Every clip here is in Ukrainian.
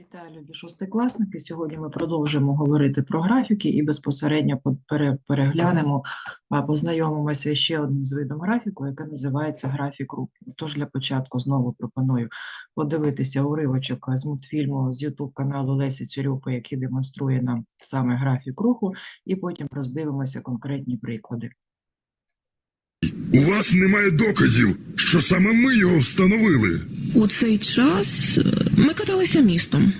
Вітаю, любі шостикласники. Сьогодні ми продовжимо говорити про графіки і безпосередньо по- переглянемо, познайомимося ще одним з видом графіку, яке називається графік руху. Тож для початку знову пропоную подивитися уривочок з мультфільму з YouTube каналу Лесі Цюрюпи, який демонструє нам саме графік руху, і потім роздивимося конкретні приклади. У вас немає доказів, що саме ми його встановили. У цей час е, ми каталися містом.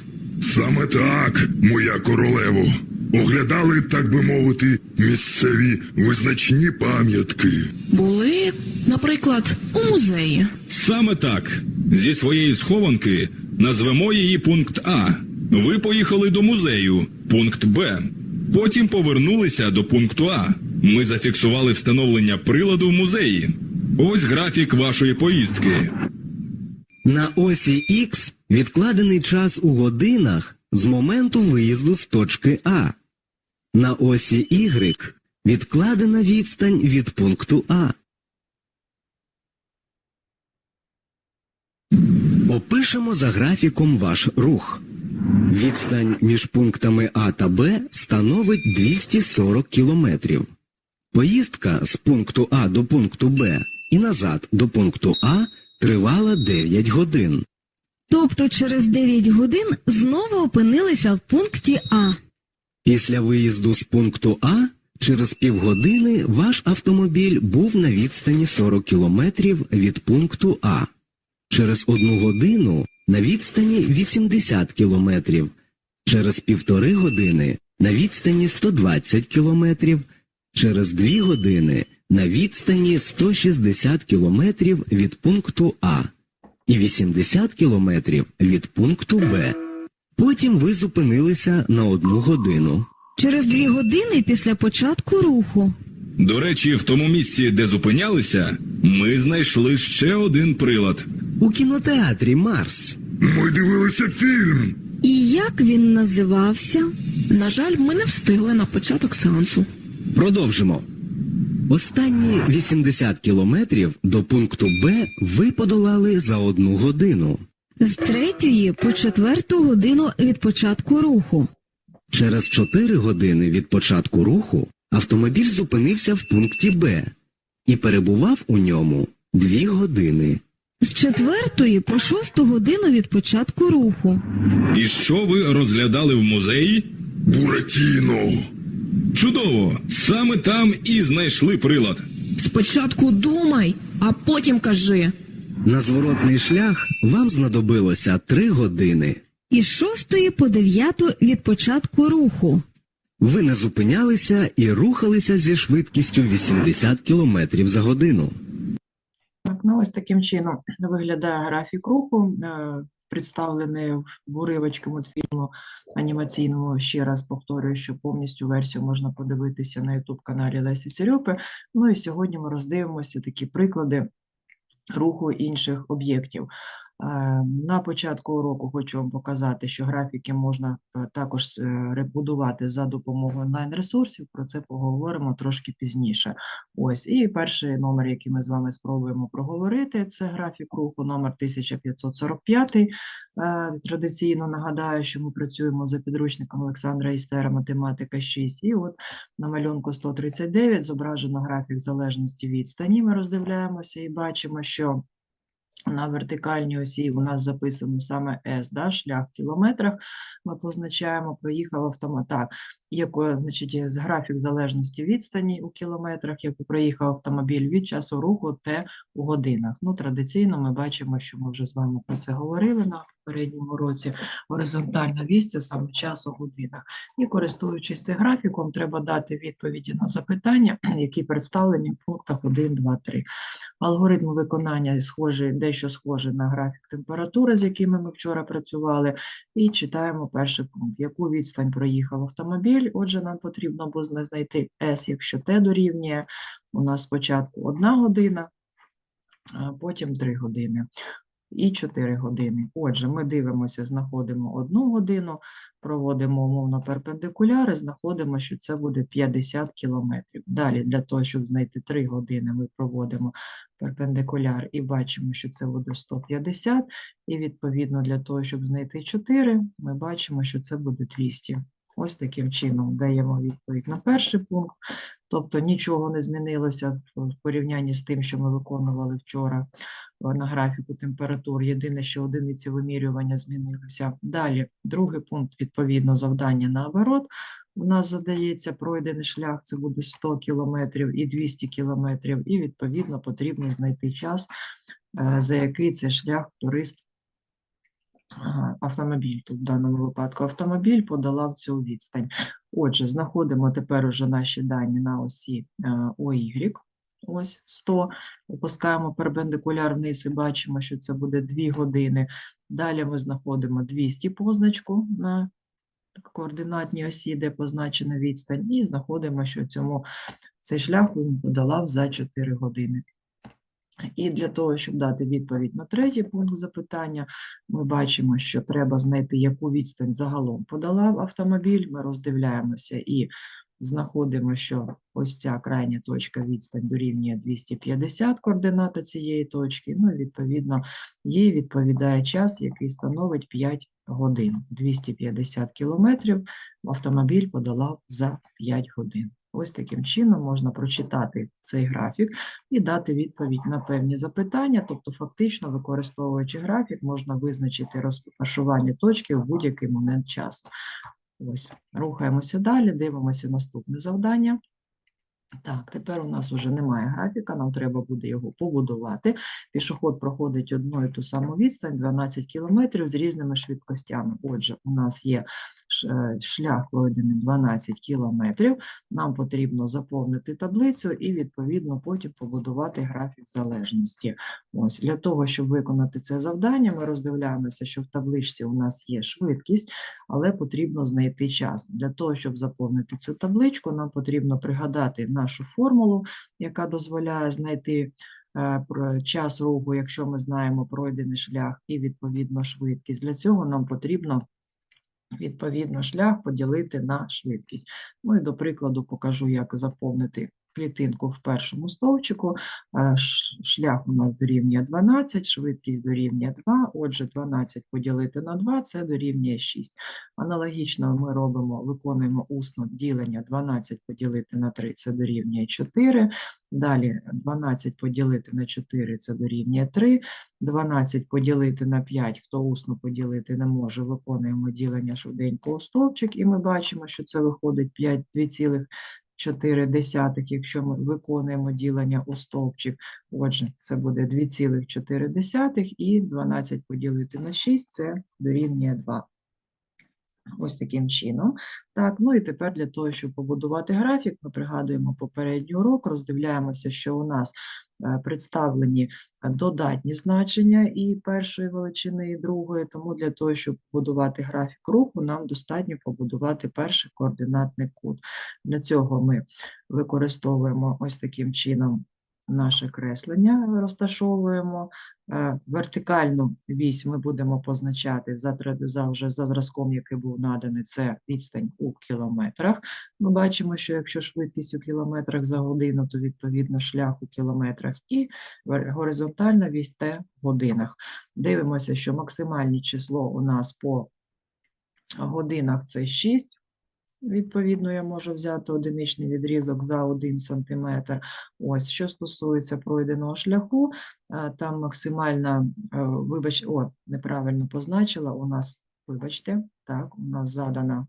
Саме так, моя королево. Оглядали, так би мовити, місцеві визначні пам'ятки. Були, наприклад, у музеї. Саме так. Зі своєї схованки назвемо її пункт А. Ви поїхали до музею, пункт Б. Потім повернулися до пункту А. Ми зафіксували встановлення приладу в музеї. Ось графік вашої поїздки. На осі Х відкладений час у годинах з моменту виїзду з точки А. На осі Y відкладена відстань від пункту А. Опишемо за графіком ваш рух. Відстань між пунктами А та Б становить 240 кілометрів. Поїздка з пункту А до пункту Б і назад до пункту А тривала 9 годин. Тобто через 9 годин знову опинилися в пункті А. Після виїзду з пункту А через півгодини ваш автомобіль був на відстані 40 кілометрів від пункту А. Через одну годину на відстані 80 кілометрів. Через півтори години на відстані 120 кілометрів. Через дві години на відстані 160 кілометрів від пункту А і 80 кілометрів від пункту Б. Потім ви зупинилися на одну годину. Через 2 години після початку руху. До речі, в тому місці, де зупинялися, ми знайшли ще один прилад. У кінотеатрі Марс. Ми дивилися фільм. І як він називався? На жаль, ми не встигли на початок сеансу. Продовжимо. Останні 80 кілометрів до пункту Б ви подолали за одну годину. З третьої по четверту годину від початку руху. Через 4 години від початку руху автомобіль зупинився в пункті Б і перебував у ньому 2 години. З четвертої по шосту годину від початку руху. І що ви розглядали в музеї? Буратіно. Чудово! Саме там і знайшли прилад. Спочатку думай, а потім кажи. На зворотний шлях вам знадобилося 3 години. Із шостої по дев'яту від початку руху. Ви не зупинялися і рухалися зі швидкістю 80 кілометрів за годину. Так, ну ось таким чином виглядає графік руху, е, представлений в уривочки мультфільму анімаційному. Ще раз повторюю, що повністю версію можна подивитися на ютуб-каналі Лесі Цюрюпи. Ну і сьогодні ми роздивимося такі приклади руху інших об'єктів. Е, На початку уроку хочу вам показати, що графіки можна е, також е, ребудувати за допомогою онлайн-ресурсів. Про це поговоримо трошки пізніше. Ось і перший номер, який ми з вами спробуємо проговорити, це графік руху номер 1545. Е, Традиційно нагадаю, що ми працюємо за підручником Олександра Істера Математика 6. І от на малюнку 139 зображено графік залежності відстані. Ми роздивляємося і бачимо, що на вертикальній осі у нас записано саме S, да, шлях в кілометрах. Ми позначаємо, проїхав автомат. Так, якою, значить, є з графік залежності відстані у кілометрах, яку проїхав автомобіль від часу руху Т у годинах. Ну, традиційно ми бачимо, що ми вже з вами про це говорили на попередньому році. Горизонтальна вісь – це саме час у годинах. І користуючись цим графіком, треба дати відповіді на запитання, які представлені в пунктах 1, 2, 3. Алгоритм виконання схожий, дещо схожий на графік температури, з якими ми вчора працювали, і читаємо перший пункт. Яку відстань проїхав автомобіль? Отже, нам потрібно було знайти S, якщо T дорівнює. У нас спочатку 1 година, а потім 3 години. і 4 години. Отже, ми дивимося, знаходимо 1 годину, проводимо умовно перпендикуляри, знаходимо, що це буде 50 кілометрів. Далі, для того, щоб знайти 3 години, ми проводимо перпендикуляр і бачимо, що це буде 150, і відповідно для того, щоб знайти 4, ми бачимо, що це буде 200. Ось таким чином даємо відповідь на перший пункт, тобто нічого не змінилося в порівнянні з тим, що ми виконували вчора е, на графіку температур. Єдине, що одиниці вимірювання змінилися. Далі, другий пункт, відповідно, завдання наоборот. У нас задається пройдений шлях, це буде 100 кілометрів і 200 кілометрів, і відповідно потрібно знайти час, е, за який цей шлях турист автомобіль тут в даному випадку автомобіль подолав цю відстань. Отже, знаходимо тепер уже наші дані на осі е, ОY. Ось 100. Опускаємо перпендикуляр вниз і бачимо, що це буде 2 години. Далі ми знаходимо 200 позначку на координатній осі, де позначена відстань, і знаходимо, що цьому цей шлях він подолав за 4 години. І для того, щоб дати відповідь на третій пункт запитання, ми бачимо, що треба знайти, яку відстань загалом подолав автомобіль. Ми роздивляємося і знаходимо, що ось ця крайня точка відстань дорівнює 250 координата цієї точки. Ну, відповідно, їй відповідає час, який становить 5 годин. 250 кілометрів автомобіль подолав за 5 годин. Ось таким чином можна прочитати цей графік і дати відповідь на певні запитання, тобто фактично використовуючи графік, можна визначити розташування точки в будь-який момент часу. Ось, рухаємося далі, дивимося наступне завдання. Так, тепер у нас вже немає графіка, нам треба буде його побудувати. Пішоход проходить одну і ту саму відстань 12 кілометрів з різними швидкостями. Отже, у нас є шлях пройдений 12 кілометрів. Нам потрібно заповнити таблицю і відповідно потім побудувати графік залежності. Ось для того, щоб виконати це завдання, ми роздивляємося, що в табличці у нас є швидкість, але потрібно знайти час. Для того, щоб заповнити цю табличку, нам потрібно пригадати нашу формулу, яка дозволяє знайти е, час руху, якщо ми знаємо пройдений шлях і відповідно швидкість. Для цього нам потрібно відповідно шлях поділити на швидкість. Ну і до прикладу покажу, як заповнити клітинку в першому стовпчику. Е, Шлях у нас дорівнює 12, швидкість дорівнює 2, отже 12 поділити на 2 – це дорівнює 6. Аналогічно ми робимо, виконуємо усно ділення 12 поділити на 3 – це дорівнює 4. Далі 12 поділити на 4 – це дорівнює 3. 12 поділити на 5, хто усно поділити не може, виконуємо ділення швиденько у стовпчик, і ми бачимо, що це виходить 5, 2,4, якщо ми виконуємо ділення у стовпчик. Отже, це буде 2,4 і 12 поділити на 6 – це дорівнює 2. Ось таким чином. Так, ну і тепер для того, щоб побудувати графік, ми пригадуємо попередній урок, роздивляємося, що у нас е, представлені додатні значення і першої величини, і другої. Тому для того, щоб побудувати графік руху, нам достатньо побудувати перший координатний кут. Для цього ми використовуємо ось таким чином наше креслення, розташовуємо. Е, Вертикальну вісь ми будемо позначати за, за, вже за зразком, який був наданий, це відстань у кілометрах. Ми бачимо, що якщо швидкість у кілометрах за годину, то відповідно шлях у кілометрах і горизонтальна вісь Т в годинах. Дивимося, що максимальне число у нас по годинах це 6. Відповідно, я можу взяти одиничний відрізок за 1 см. Ось, що стосується пройденого шляху, е, там максимальна, е, вибач, о, неправильно позначила, у нас, вибачте, так, у нас задана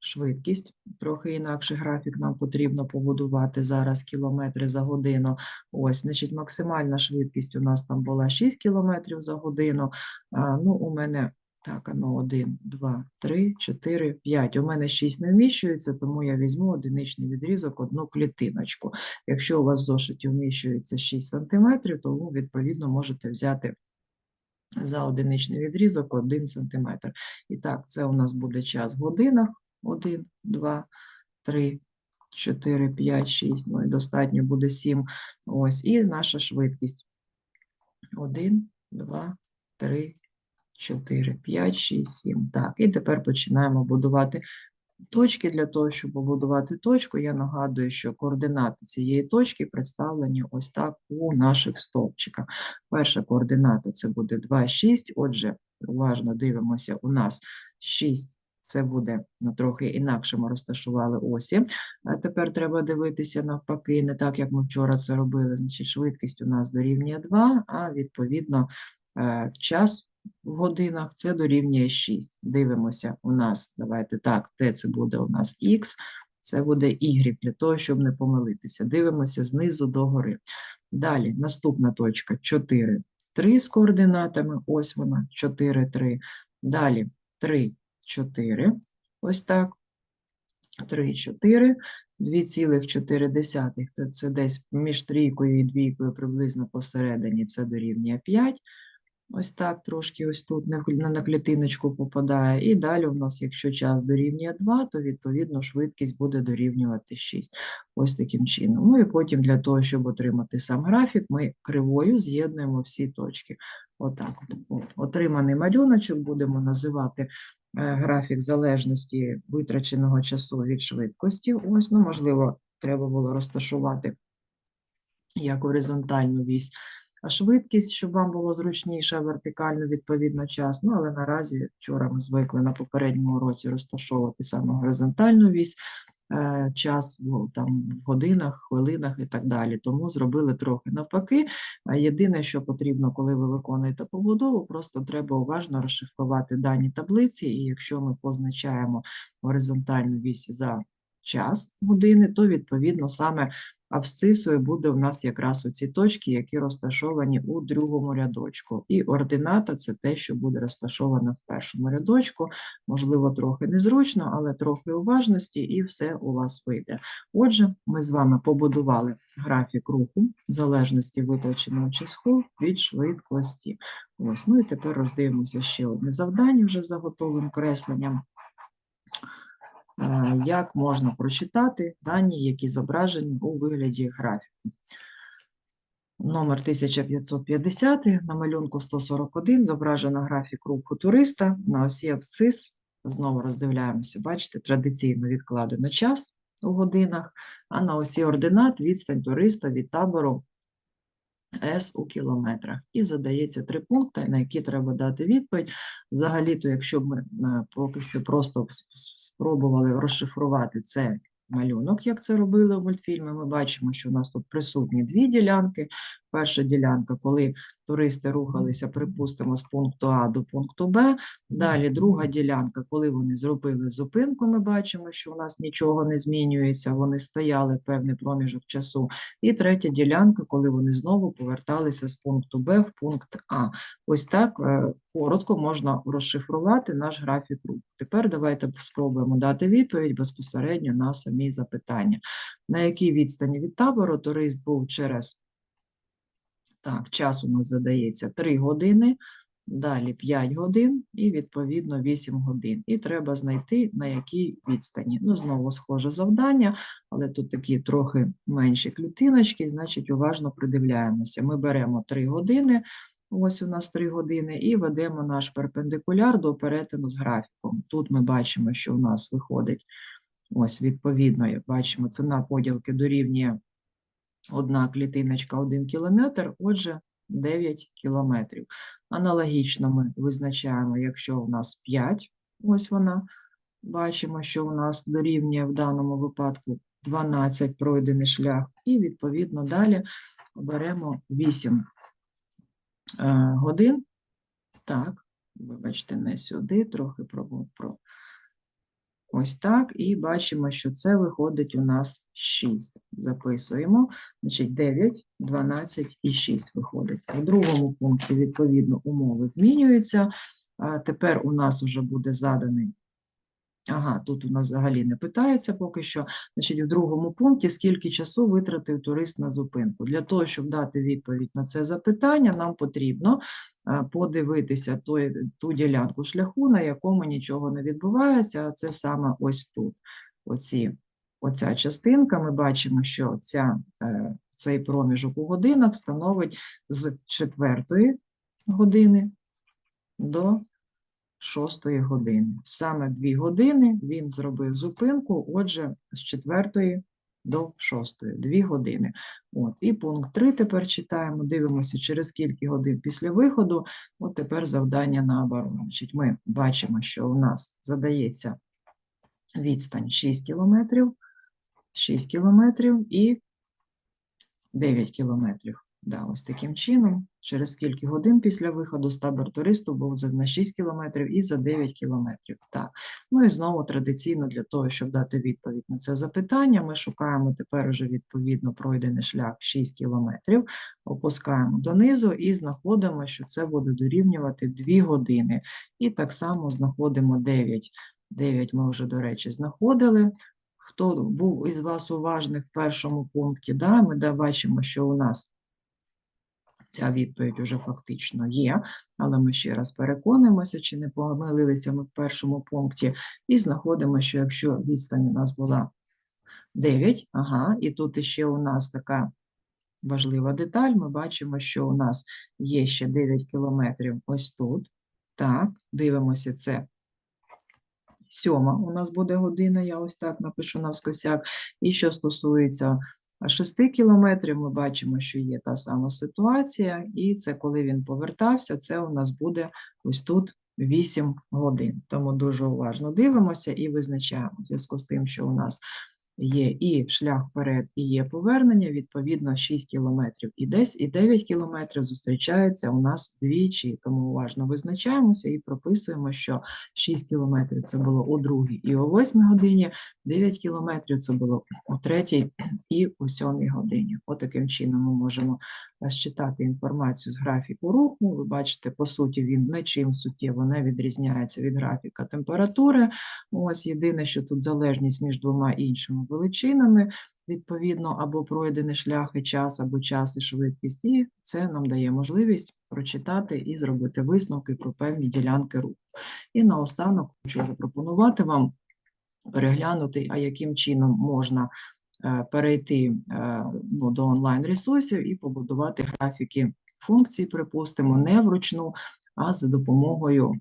швидкість, трохи інакший графік нам потрібно побудувати зараз кілометри за годину. Ось, значить, максимальна швидкість у нас там була 6 кілометрів за годину. Ну, у мене так, а ну, 1, 2, 3, 4, 5. У мене 6 не вміщується, тому я візьму одиничний відрізок, одну клітиночку. Якщо у вас зошиті вміщується 6 см, то ви, відповідно, можете взяти за одиничний відрізок 1 см. І так, це у нас буде час в годинах. 1, 2, 3, 4, 5, 6, ну і достатньо буде 7. Ось, і наша швидкість. 1, 2, 3, 4, 5, 6, 7. Так, і тепер починаємо будувати точки. Для того, щоб побудувати точку, я нагадую, що координати цієї точки представлені ось так у наших стовпчиках. Перша координата це буде 2, 6. Отже, уважно дивимося, у нас 6 це буде ну, трохи інакше ми розташували осі. А тепер треба дивитися навпаки, не так, як ми вчора це робили. Значить, швидкість у нас дорівнює 2, а відповідно е, час в годинах це дорівнює 6. Дивимося у нас, давайте так, Т це буде у нас Х, це буде Y, для того, щоб не помилитися. Дивимося знизу до гори. Далі, наступна точка 4, 3 з координатами, ось вона, 4, 3. Далі 3, 4, ось так. 3, 4, 2,4, це десь між трійкою і двійкою приблизно посередині, це дорівнює 5. Ось так, трошки ось тут на, клітиночку попадає. І далі у нас, якщо час дорівнює 2, то відповідно швидкість буде дорівнювати 6. Ось таким чином. Ну і потім для того, щоб отримати сам графік, ми кривою з'єднуємо всі точки. Отак. от. Отриманий малюночок будемо називати е, графік залежності витраченого часу від швидкості. Ось, ну, можливо, треба було розташувати як горизонтальну вісь швидкість, щоб вам було зручніше, вертикально відповідно час. Ну, але наразі вчора ми звикли на попередньому уроці розташовувати саме горизонтальну вісь, е, час ну, там, в годинах, хвилинах і так далі. Тому зробили трохи навпаки. Єдине, що потрібно, коли ви виконуєте побудову, просто треба уважно розшифрувати дані таблиці, і якщо ми позначаємо горизонтальну вісь за час години, то відповідно саме абсцисою буде в нас якраз оці точки, які розташовані у другому рядочку. І ордината це те, що буде розташовано в першому рядочку. Можливо, трохи незручно, але трохи уважності, і все у вас вийде. Отже, ми з вами побудували графік руху залежності витраченого часу від швидкості. Ось, ну і тепер роздивимося ще одне завдання вже за готовим кресленням. Е, Як можна прочитати дані, які зображені у вигляді графіку? Номер 1550, на малюнку 141 зображено графік руху туриста на осі абсцис. Знову роздивляємося, бачите, традиційно відкладено час у годинах, а на осі ординат відстань туриста від табору С у кілометрах. І задається три пункти, на які треба дати відповідь. Взагалі-то, якщо б ми е, поки що просто спробували розшифрувати це малюнок, як це робили у мультфільмі, ми бачимо, що у нас тут присутні дві ділянки. Перша ділянка, коли туристи рухалися, припустимо, з пункту А до пункту Б. Далі друга ділянка, коли вони зробили зупинку, ми бачимо, що у нас нічого не змінюється, вони стояли певний проміжок часу. І третя ділянка, коли вони знову поверталися з пункту Б в пункт А. Ось так е, коротко можна розшифрувати наш графік руху. Тепер давайте спробуємо дати відповідь безпосередньо на самі запитання. На якій відстані від табору турист був через так, час у нас задається 3 години, далі 5 годин і відповідно 8 годин. І треба знайти на якій відстані. Ну, знову схоже завдання, але тут такі трохи менші клітиночки, значить уважно придивляємося. Ми беремо 3 години, ось у нас 3 години, і ведемо наш перпендикуляр до перетину з графіком. Тут ми бачимо, що у нас виходить, ось відповідно, бачимо, ціна поділки дорівнює одна клітиночка 1 кілометр, отже, 9 кілометрів. Аналогічно ми визначаємо, якщо у нас 5, ось вона, бачимо, що у нас дорівнює в даному випадку 12 пройдений шлях, і відповідно далі беремо 8 е, годин. Так, вибачте, не сюди, трохи про, про Ось так, і бачимо, що це виходить у нас 6. Записуємо, значить 9, 12 і 6 виходить. У другому пункті, відповідно, умови змінюються. Тепер у нас вже буде заданий, ага, тут у нас взагалі не питається поки що, значить, в другому пункті, скільки часу витратив турист на зупинку. Для того, щоб дати відповідь на це запитання, нам потрібно подивитися той, ту ділянку шляху, на якому нічого не відбувається, а це саме ось тут. Оці, оця частинка, ми бачимо, що ця, е, цей проміжок у годинах становить з четвертої години до 6 години. Саме 2 години він зробив зупинку, отже, з 4 до 6, 2 години. От. І пункт 3 тепер читаємо, дивимося, через скільки годин після виходу. От тепер завдання наоборот. Значить, ми бачимо, що у нас задається відстань 6 кілометрів, 6 кілометрів і 9 кілометрів. Да, ось таким чином, через скільки годин після виходу з табор туристу був за на 6 кілометрів і за 9 кілометрів. Так. Ну і знову традиційно для того, щоб дати відповідь на це запитання, ми шукаємо тепер уже відповідно пройдений шлях 6 кілометрів, опускаємо донизу і знаходимо, що це буде дорівнювати 2 години. І так само знаходимо 9. 9 ми вже, до речі, знаходили. Хто був із вас уважний в першому пункті, да, ми да, бачимо, що у нас ця відповідь уже фактично є, але ми ще раз переконуємося, чи не помилилися ми в першому пункті, і знаходимо, що якщо відстань у нас була 9, ага, і тут іще у нас така важлива деталь, ми бачимо, що у нас є ще 9 кілометрів ось тут. Так, дивимося, це сьома у нас буде година, я ось так напишу навскосяк. І що стосується 6 кілометрів, ми бачимо, що є та сама ситуація, і це коли він повертався, це у нас буде ось тут 8 годин. Тому дуже уважно дивимося і визначаємо в зв'язку з тим, що у нас є і шлях вперед, і є повернення, відповідно 6 кілометрів і десь і 9 кілометрів зустрічаються у нас двічі, тому уважно визначаємося і прописуємо, що 6 кілометрів це було о 2 і о 8 годині, 9 кілометрів це було о 3 і о 7 годині. Отаким чином ми можемо считати інформацію з графіку руху. Ви бачите, по суті, він нічим суттєво не відрізняється від графіка температури. Ось єдине, що тут залежність між двома іншими величинами, відповідно, або пройдений шлях і час, або час і швидкість, і це нам дає можливість прочитати і зробити висновки про певні ділянки руху. І наостанок хочу запропонувати вам переглянути, а яким чином можна е, перейти е, ну, до онлайн-ресурсів і побудувати графіки функцій, припустимо, не вручну, а за допомогою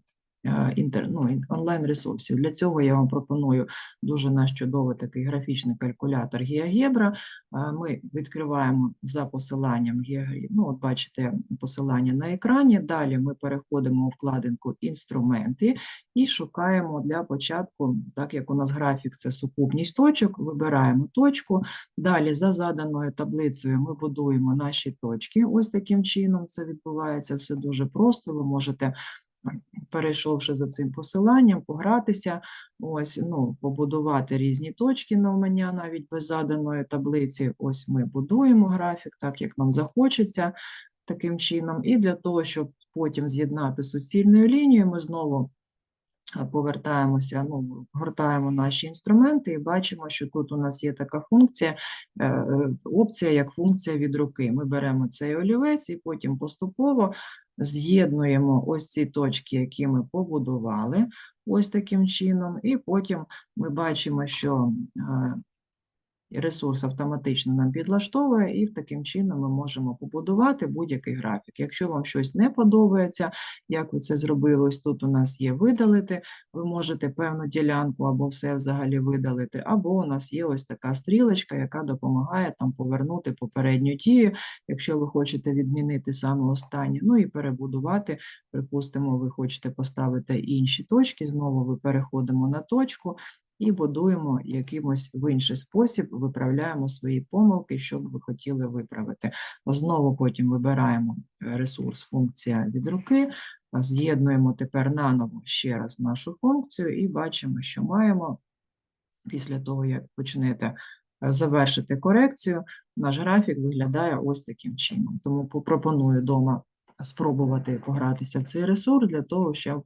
інтер, ну, онлайн-ресурсів. Для цього я вам пропоную дуже наш чудовий такий графічний калькулятор. Е, Ми відкриваємо за посиланням ну, от бачите посилання на екрані. Далі ми переходимо у вкладинку «Інструменти» і шукаємо для початку, так як у нас графік це сукупність точок, вибираємо точку. Далі за заданою таблицею ми будуємо наші точки. Ось таким чином це відбувається все дуже просто. Ви можете, перейшовши за цим посиланням, погратися, ось, ну, побудувати різні точки навмання навіть без заданої таблиці. Ось ми будуємо графік, так як нам захочеться таким чином. І для того, щоб потім з'єднати суцільною лінією, ми знову повертаємося, ну, гортаємо наші інструменти і бачимо, що тут у нас є така функція, е, опція як функція від руки. Ми беремо цей олівець і потім поступово з'єднуємо ось ці точки, які ми побудували, ось таким чином, і потім ми бачимо, що е, ресурс автоматично нам підлаштовує, і таким чином ми можемо побудувати будь-який графік. Якщо вам щось не подобається, як ви це зробили, ось тут у нас є видалити, ви можете певну ділянку або все взагалі видалити, або у нас є ось така стрілочка, яка допомагає там повернути попередню дію, якщо ви хочете відмінити саме останнє, ну і перебудувати, припустимо, ви хочете поставити інші точки, знову ви переходимо на точку, і будуємо якимось в інший спосіб, виправляємо свої помилки, що б ви хотіли виправити. Знову потім вибираємо е, ресурс функція від руки, з'єднуємо тепер наново ще раз нашу функцію і бачимо, що маємо після того, як почнете е, завершити корекцію, наш графік виглядає ось таким чином. Тому пропоную вдома спробувати погратися в цей ресурс для того, щоб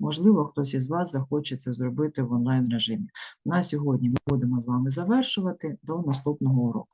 Можливо, хтось із вас захоче це зробити в онлайн режимі. На сьогодні ми будемо з вами завершувати. До наступного уроку.